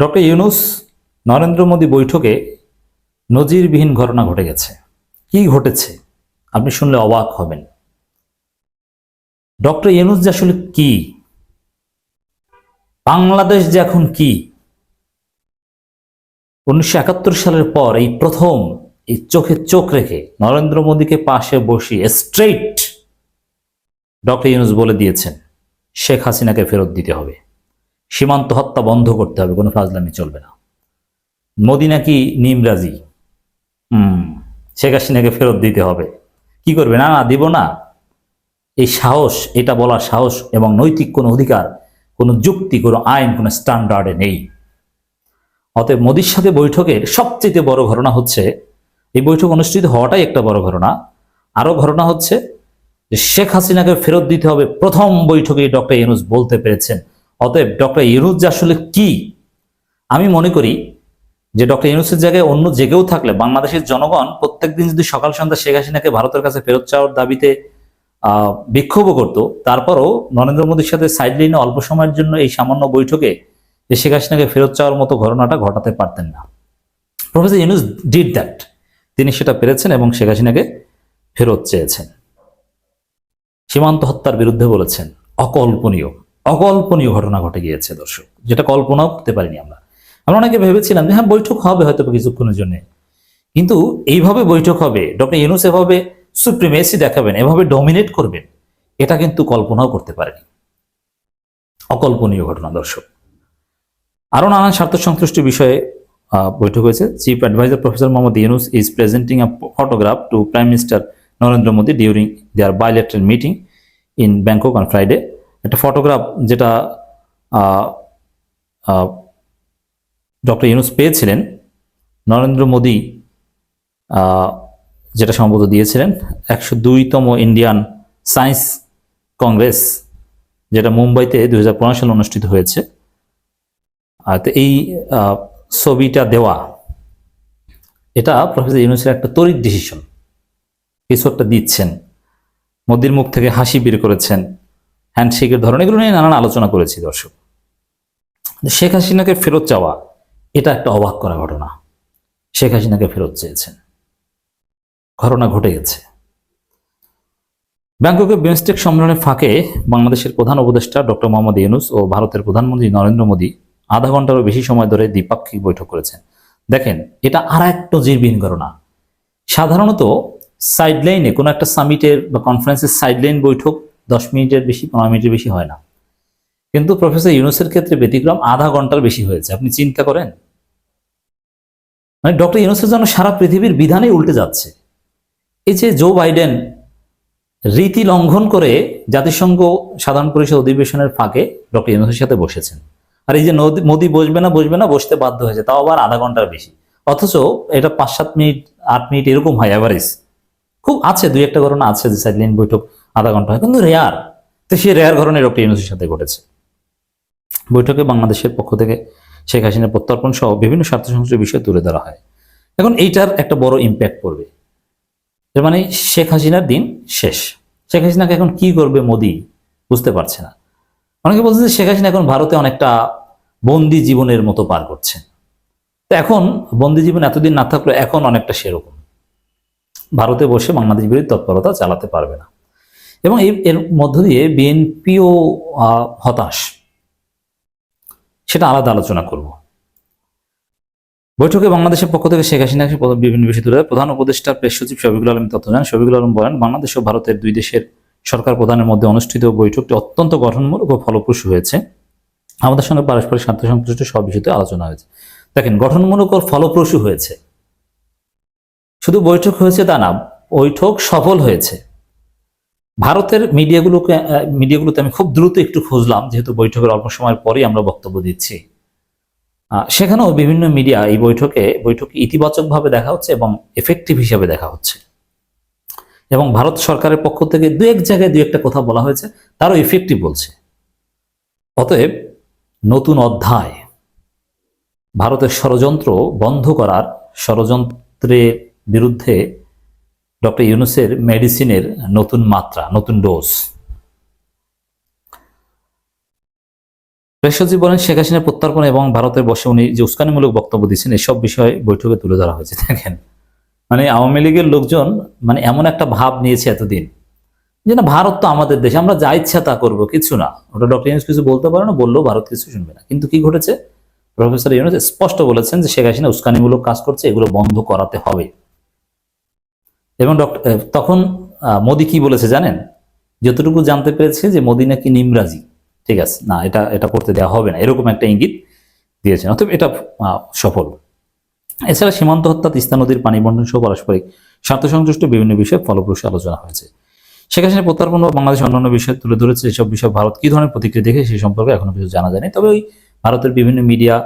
Doctor Yunus Narendra Modi বৈঠকে নজিরবিহীন ঘটনা ঘটে গেছে। কি ঘটেছে? আপনি শুনলে অবাক হবেন। ডক্টর ইউনুস যে আসলে কি? বাংলাদেশ যে এখন কি? উনিশশো একাত্তর সালের পর এই প্রথম এই চোখে চোখ রেখে নরেন্দ্র মোদীকে পাশে বসিয়ে স্ট্রেইট ডক্টর ইউনুস বলে দিয়েছেন, শেখ হাসিনাকে ফেরত দিতে হবে। সীমান্ত হত্যা বন্ধ করতে হবে, কোনো ফাজলামি চলবে না। মোদি নাকি নিমরাজি হুম, শেখ হাসিনাকে ফেরত দিতে হবে। কি করবে? না না, দিব না। এই সাহস, এটা বলার সাহস এবং নৈতিক কোনো অধিকার, কোনো যুক্তি, কোনো আইন, কোনো স্ট্যান্ডার্ডে নেই। অতএব মোদির সাথে বৈঠকের সবচেয়ে বড় ঘটনা হচ্ছে, এই বৈঠক অনুষ্ঠিত হওয়াটাই একটা বড় ঘটনা। আরও ঘটনা হচ্ছে যে শেখ হাসিনাকে ফেরত দিতে হবে প্রথম বৈঠকে ডক্টর ইউনুস বলতে পেরেছেন। অতএব ডক্টর ইউনুস যে আসলে কি? আমি মনে করি যে ডক্টর ইউনুসের জায়গায় অন্য জেগেও থাকলে, বাংলাদেশের জনগণ প্রত্যেকদিন যদি সকাল সন্ধ্যা শেখ হাসিনাকে ভারতের কাছে ফেরত চাওয়ার দাবিতে বিক্ষোভও করতো, তারপরও নরেন্দ্র মোদীর সাথে সাইড লাইনে অল্প সময়ের জন্য এই সামান্য বৈঠকে যে শেখ হাসিনাকে ফেরত চাওয়ার মতো ঘটনাটা ঘটাতে পারতেন না। প্রফেসর ইউনুস ডিড দ্যাট তিনি সেটা পেরেছেন এবং শেখ হাসিনাকে ফেরত চেয়েছেন। সীমান্ত হত্যার বিরুদ্ধে বলেছেন, অকল্পনীয়। অকল্পনীয় ঘটনা ঘটে গিয়েছে, দর্শক। যেটা কল্পনাও করতে পারিনি আমরা। আমরা অনেকে ভেবেছিলাম যে হ্যাঁ বৈঠক হবে হয়তো কিছুক্ষণের জন্য। কিন্তু এইভাবে বৈঠক হবে, ডক্টর ইউনুস এভাবে সুপ্রিমেসি দেখাবেন, এভাবে ডমিনেট করবেন, এটা কিন্তু কল্পনাও করতে পারেনি। অকল্পনীয় ঘটনা, দর্শক। আরও নানান স্বার্থ সংশ্লিষ্ট বিষয়ে বৈঠক হয়েছে। Chief adviser professor Mohammad Yunus is presenting a photograph to prime minister Narendra Modi during their bilateral meeting in Bangkok on Friday একটা ফটোগ্রাফ যেটা ডক্টর ইউনুস পেয়েছিলেন, নরেন্দ্র মোদী যেটা সম্ভবত দিয়েছিলেন, একশো দুইতম ইন্ডিয়ান সায়েন্স কংগ্রেস, যেটা মুম্বাইতে দুই হাজার পনেরো সালে অনুষ্ঠিত হয়েছে। আর তো এই ছবিটা দেওয়া, এটা প্রফেসর ইউনুসের একটা তড়িৎ ডিসিশন কিছু একটা দিচ্ছেন, মোদির মুখ থেকে হাসি বের করেছেন হ্যান্ডশেকের ধরন এগুলো নিয়ে নানান আলোচনা করেছি দর্শক। শেখ হাসিনাকে ফেরত চাওয়া, এটা একটা অবাক করা ঘটনা। শেখ হাসিনাকে ফেরত চেয়েছেন। ঘটনা ঘটে গেছে। ব্যাংককে বিমস্টেক সম্মেলনের ফাঁকে বাংলাদেশের প্রধান উপদেষ্টা ডক্টর মোহাম্মদ ইউনুস ও ভারতের প্রধানমন্ত্রী নরেন্দ্র মোদী আধা ঘন্টারও বেশি সময় ধরে দ্বিপাক্ষিক বৈঠক করেছেন। দেখেন, এটা আর এক নজিরবিহীন ঘটনা। সাধারণত সাইডলাইনে কোনো একটা সামিটের বা কনফারেন্সের সাইডলাইন বৈঠক দশ মিনিটের বেশি, পনেরো মিনিটের বেশি হয় না। কিন্তু প্রফেসর ইউনুসের ক্ষেত্রে ব্যতিক্রম আধা ঘণ্টার বেশি হয়েছে। আপনি চিন্তা করেন? মানে ডক্টর ইউনুসের জন্য সারা পৃথিবীর বিধানেই উল্টে যাচ্ছে। এই যে জো বাইডেন রীতি লঙ্ঘন করে জাতিসংঘ সাধারণ পরিষদ অধিবেশনের ফাঁকে ডক্টর ইউনুসের সাথে বসেছেন। আর এই যে মোদি বসবে না বসবে না, বসতে বাধ্য হয়েছে, তাও আবার আধা ঘণ্টার বেশি। অথচ এটা পাঁচ সাত মিনিট, আট মিনিট এরকম হয় অ্যাভারেজ খুব আছে, দুই একটা ঘটনা আছে যে সাইডলাইন বৈঠক আধা ঘণ্টা হয়। কিন্তু রেয়ার, তো সেই রেয়ার ঘটনা ডক্টর ইউনুসের সাথে ঘটেছে। বৈঠকে বাংলাদেশের পক্ষ থেকে শেখ হাসিনার প্রত্যর্পণ সহ বিভিন্ন স্বার্থ সংশ্লিষ্ট বিষয় তুলে ধরা হয়। এখন এইটার একটা বড় ইম্প্যাক্ট পড়বে। এর মানে শেখ হাসিনার দিন শেষ। শেখ হাসিনাকে এখন কি করবে মোদি বুঝতে পারছে না। অনেকে বলছে যে শেখ হাসিনা এখন ভারতে অনেকটা বন্দি জীবনের মতো পার করছেন তো এখন বন্দি জীবন এতদিন না থাকলেও এখন অনেকটা সেরকম। ভারতে বসে বাংলাদেশ বিরোধী তৎপরতা চালাতে পারবে না। এবং এর মধ্য দিয়ে বিএনপিও হতাশ। সেটা আলাদা আলোচনা করব। বৈঠকে বাংলাদেশের পক্ষ থেকে শেখ হাসিনাকে বিভিন্ন বিষয় তুলে প্রধান উপদেষ্টা, প্রেস সচিব শফিকুল আলম তথ্য জানান শফিকুল আলম বলেন, বাংলাদেশ ও ভারতের দুই দেশের সরকার প্রধানের মধ্যে অনুষ্ঠিত বৈঠকটি অত্যন্ত গঠনমূলক ও ফলপ্রসূ হয়েছে। আমাদের সঙ্গে পারস্পরিক স্বার্থ সংশ্লিষ্ট সব বিষয়তে আলোচনা হয়েছে। দেখেন, গঠনমূলক ও ফলপ্রসূ হয়েছে। শুধু বৈঠক হয়েছে তা না, বৈঠক সফল হয়েছে। ভারতের মিডিয়াগুলোকে মিডিয়াগুলোতে আমি খুব দ্রুত একটু খুঁজলাম, যেহেতু বৈঠকের অল্প সময়ের পরেই আমরা বক্তব্য দিচ্ছি। সেখানেও বিভিন্ন মিডিয়া এই বৈঠকে বৈঠকে ইতিবাচকভাবে দেখা হচ্ছে এবং এফেক্টিভ হিসাবে দেখা হচ্ছে। এবং ভারত সরকারের পক্ষ থেকে দু এক জায়গায় দু একটা কথা বলা হয়েছে, তারও ইফেক্টিভ বলছে। অতএব নতুন অধ্যায়, ভারতের ষড়যন্ত্র বন্ধ করার ষড়যন্ত্রের বিরুদ্ধে ডক্টর ইউনুসের মেডিসিনের নতুন মাত্রা, নতুন ডোজ। সচিব বলেন শেখ হাসিনা প্রত্যর্পণ এবং ভারতের বসে উনি যে উস্কানিমূলক বক্তব্য দিচ্ছেন এসব বিষয়ে বৈঠকে তুলে ধরা হয়েছে। দেখেন মানে আওয়ামী লীগের লোকজন মানে এমন একটা ভাব নিয়েছে এতদিন যে না, ভারত তো আমাদের দেশ, আমরা যা ইচ্ছা তা করব, কিছু না। ওটা ডক্টর ইউনুস কিছু বলতে পারে না, বললেও ভারত কিছু শুনবে না। কিন্তু কি ঘটেছে? প্রফেসর ইউনুস স্পষ্ট বলেছেন যে শেখ হাসিনা উস্কানিমূলক কাজ করছে, এগুলো বন্ধ করাতে হবে। এবং তখন মোদি কি বলেছে জানেন? যতটুকু জানতে পেরেছে যে মোদি নাকি নিমরাজি। ঠিক আছে, না, এটা এটা করতে দেওয়া হবে না, এরকম একটা ইঙ্গিত দিয়েছেন। অতএব এটা সফল। এছাড়া সীমান্ত হত্যা, তিস্তা নদীর পানি বন্টন সহ পারস্পরিক স্বার্থ সংশ্লিষ্ট বিভিন্ন বিষয়ে ফলপ্রসূ আলোচনা হয়েছে। শেখ হাসিনা প্রত্যার্পণ ও বাংলাদেশ অন্যান্য বিষয় তুলে ধরেছে, এসব বিষয়ে ভারত কি ধরনের প্রতিক্রিয়া দেখে সেই সম্পর্কে এখনও কিছু জানা যায়নি। তবে ওই ভারতের বিভিন্ন মিডিয়া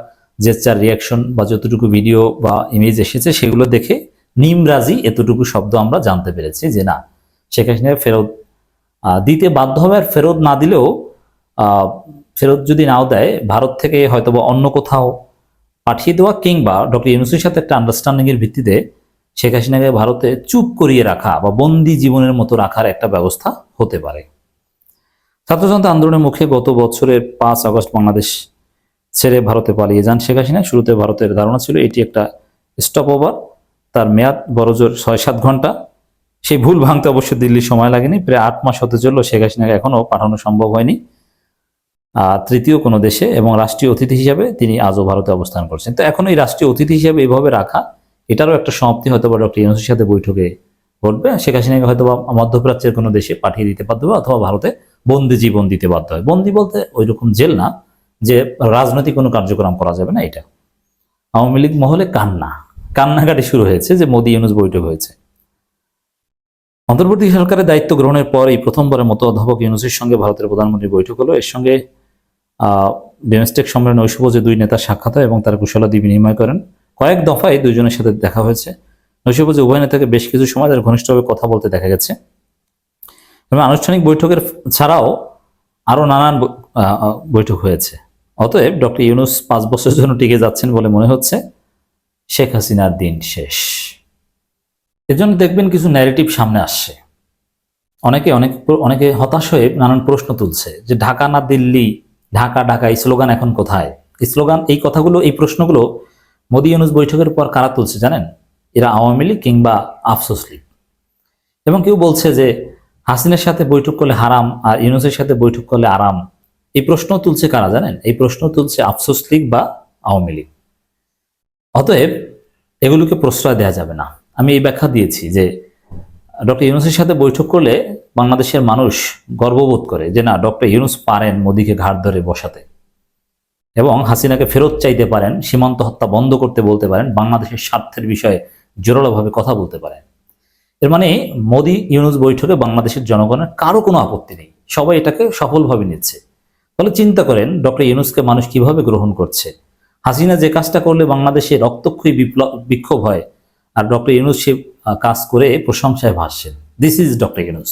জেস্টার রিয়াকশন বা যতটুকু ভিডিও বা ইমেজ এসেছে, সেগুলো দেখে নিমরাজি এতটুকু শব্দ আমরা জানতে পেরেছি যে না, শেখ হাসিনা ফেরত দিতে বাধ্য হবে আর ফেরত না দিলেও ফেরত যদি নাও দেয়, ভারত থেকে হয়তো বা অন্য কোথাও পাঠিয়ে দেওয়া কিংবা ডক্টর ইউনুসের সাথে একটা আন্ডারস্ট্যান্ডিং এর ভিত্তিতে শেখ হাসিনাকে ভারতে চুপ করিয়ে রাখা বা বন্দি জীবনের মতো রাখার একটা ব্যবস্থা হতে পারে। ছাত্রজনতা আন্দোলনের মুখে গত বছরের পাঁচ আগস্ট বাংলাদেশ ছেড়ে ভারতে পালিয়ে যান শেখ হাসিনা। শুরুতে ভারতের ধারণা ছিল এটি একটা স্টপ ওভার তার মেয়াদ বড়জোর ছয় সাত ঘণ্টা। সেই ভুল ভাঙতে অবশ্য দিল্লির সময় লাগেনি প্রায় আট মাস হতে চলল শেখ হাসিনাকে এখনও পাঠানো সম্ভব হয়নি। আহ, তৃতীয় কোনো দেশে এবং রাষ্ট্রীয় অতিথি হিসাবে তিনি আজও ভারতে অবস্থান করছেন। তো এখন এই রাষ্ট্রীয় অতিথি হিসাবে এভাবে রাখা এটারও একটা সমাপ্তি হয়তো বা ডক্টর ইউনুসের সাথে বৈঠকে ঘটবে শেখ হাসিনাকে হয়তো বা মধ্যপ্রাচ্যের কোনো দেশে পাঠিয়ে দিতে বাধ্য হবে অথবা ভারতে বন্দি জীবন দিতে বাধ্য হয় বন্দি বলতে ওই রকম জেল না যে রাজনৈতিক কোনো কার্যক্রম করা যাবে না এটা। আওয়ামী লীগ মহলে কান্না। কান্নাকাটি শুরু হয়েছে যে মোদি ইউনুস বৈঠক হয়েছে। অন্তর্বর্তী সরকারের দায়িত্ব গ্রহণের পর এই প্রথমবারের মতো অধ্যাপক ইউনুসের সঙ্গে ভারতের প্রধানমন্ত্রী বৈঠক হলো। এর সঙ্গে বিমস্টেক সম্মেলনে ঐশব যে দুই নেতার সাক্ষাৎ হয় এবং তার কুশলাদি বিনিময় করেন। কয়েক দফায় দুইজনের সাথে দেখা হয়েছে। যে উভয় নেতাকে বেশ কিছু সময় তাদের ঘনিষ্ঠভাবে কথা বলতে দেখা গেছে। এবং আনুষ্ঠানিক বৈঠকের ছাড়াও আরও নানান বৈঠক হয়েছে। অতএব ডক্টর ইউনুস পাঁচ বছরের জন্য টিকে যাচ্ছেন বলে মনে হচ্ছে। শেখ হাসিনার দিন শেষ। এজন্য দেখবেন কিছু ন্যারেটিভ সামনে আসছে। অনেকে, অনেক অনেকে হতাশ হয়ে নানান প্রশ্ন তুলছে যে ঢাকা না দিল্লি, ঢাকা ঢাকা, এই স্লোগান এখন কোথায়? স্লোগান, এই কথাগুলো, এই প্রশ্নগুলো মোদি ইউনুস বৈঠকের পর কারা তুলছে জানেন? এরা আওয়ামী লীগ কিংবা আফসোস লীগ। এবং কেউ বলছে যে হাসিনের সাথে বৈঠক করলে হারাম আর ইউনুসের সাথে বৈঠক করলে আরাম। এই প্রশ্ন তুলছে কারা জানেন? এই প্রশ্ন তুলছে আফসোস লীগ বা আওয়ামী লীগ। অতএব এগুলোকে প্রশ্রয় দেওয়া যাবে না। আমি এই ব্যাখ্যা দিয়েছি যে ডক্টর ইউনুসের সাথে বৈঠক করলে বাংলাদেশের মানুষ গর্ববোধ করে যে না, ডক্টর ইউনুস পারেন মোদীকে ঘাট ধরে বসাতে। এবং হাসিনাকে ফেরত চাইতে পারেন, সীমান্ত হত্যা বন্ধ করতে বলতে পারেন, বাংলাদেশের স্বার্থের বিষয়ে জোরালোভাবে কথা বলতে পারেন। এর মানে মোদি ইউনুস বৈঠকে বাংলাদেশের জনগণের কারও কোনো আপত্তি নেই। সবাই এটাকে সফলভাবে নিচ্ছে। ফলে চিন্তা করেন, ডক্টর ইউনুসকে মানুষ কীভাবে গ্রহণ করছে? হাসিনা যে কাজটা করলে বাংলাদেশে রক্তক্ষয়ী বিপ্লব, বিক্ষোভ হয়, আর ডক্টর ইউনুস সে কাজ করে প্রশংসায় ভাসছেন। This is doctor Yunus